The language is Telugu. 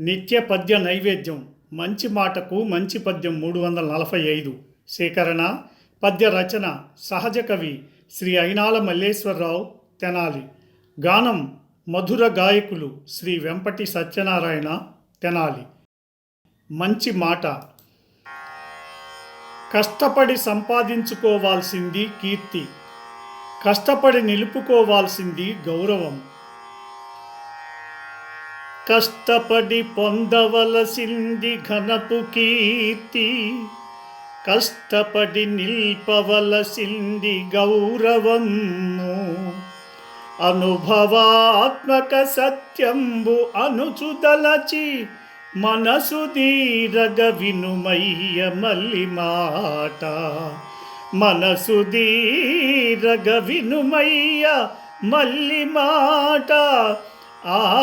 నిత్య పద్య నైవేద్యం మంచి మాటకు మంచి పద్యం మూడు వందల నలభై ఐదు. సేకరణ పద్య రచన సహజ కవి శ్రీ అయినాల మల్లేశ్వరరావు తెనాలి. గానం మధుర గాయకులు శ్రీ వెంపటి సత్యనారాయణ తెనాలి. మంచి మాట. కష్టపడి సంపాదించుకోవాల్సింది కీర్తి. కష్టపడి నిలుపుకోవాల్సింది గౌరవం. కష్టపడి పొందవలసింది ఘనపు కీర్తి. కష్టపడి నిల్పవలసింది గౌరవము. అనుభవాత్మక సత్యంబు అనుచుదలచి మనసు దీరగ వినుమయ్య మల్లి మాట. మనసు దీరగ వినుమయ్య మల్లి మాట. ఆ